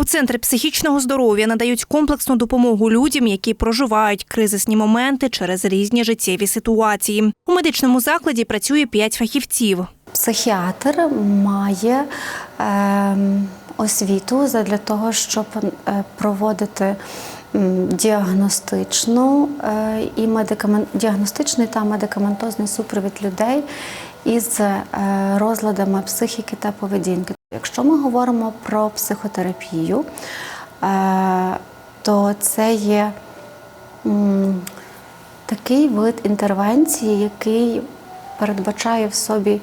У центрі психічного здоров'я надають комплексну допомогу людям, які проживають кризисні моменти через різні життєві ситуації. У медичному закладі працює п'ять фахівців. Психіатр має е, освіту для того, щоб е, проводити діагностичну е, і медикамен... діагностичний та медикаментозний супровід людей із е, розладами психіки та поведінки. Якщо ми говоримо про психотерапію, е, то це є такий вид інтервенції, який передбачає в собі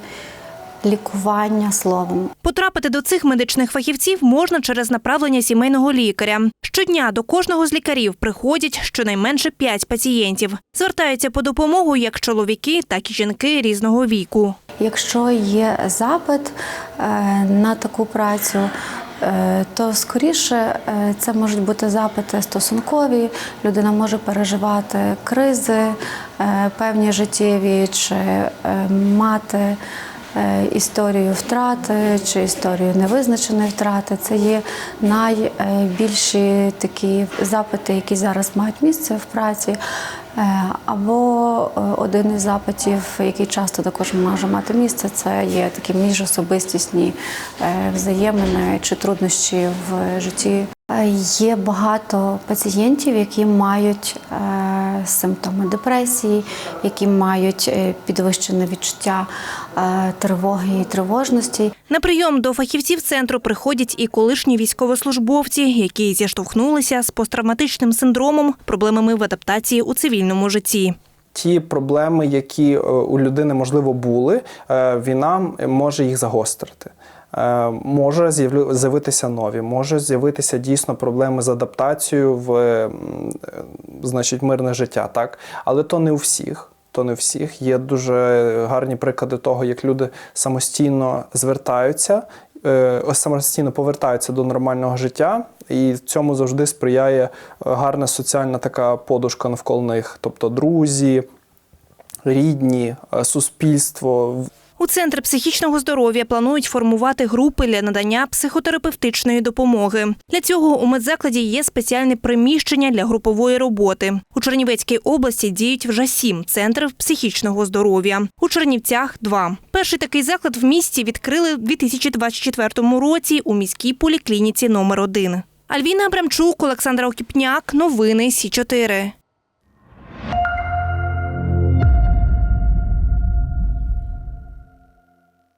лікування словом. Потрапити до цих медичних фахівців можна через направлення сімейного лікаря. Щодня до кожного з лікарів приходять щонайменше п'ять пацієнтів. Звертаються по допомогу як чоловіки, так і жінки різного віку. Якщо є запит е, на таку працю, е, то скоріше е, це можуть бути запити стосункові. Людина може переживати кризи певні життєві, чи мати історію втрати чи історію невизначеної втрати. Це є найбільші такі запити, які зараз мають місце в праці. Е, Або е, один із запитів, який часто також може мати місце, це є такі міжособистісні е, взаємини чи труднощі в житті. Е, Є багато пацієнтів, які мають е, симптоми депресії, які мають е, підвищене відчуття тривоги і тривожності. На прийом до фахівців центру приходять і колишні військовослужбовці, які зіштовхнулися з посттравматичним синдромом, проблемами в адаптації у цивільному житті. Ті проблеми, які е, у людини можливо були, е, війна може їх загострити. Е, Може з'явитися нові, може з'явитися дійсно проблеми з адаптацією в значить, мирне життя, так? Але то не у всіх. То не всіх. Є дуже гарні приклади того, як люди самостійно звертаються, ось самостійно повертаються до нормального життя, і цьому завжди сприяє е, гарна соціальна така подушка навколо них, тобто друзі, рідні, е, суспільство. У центрі психічного здоров'я планують формувати групи для надання психотерапевтичної допомоги. Для цього у медзакладі є спеціальне приміщення для групової роботи. У Чернівецькій області діють вже сім центрів психічного здоров'я. У Чернівцях два. Перший такий заклад в місті відкрили в 2024 році у міській поліклініці номер 1 Альвіна Абрамчук, Олександра Окіпняк. Новини Сі 4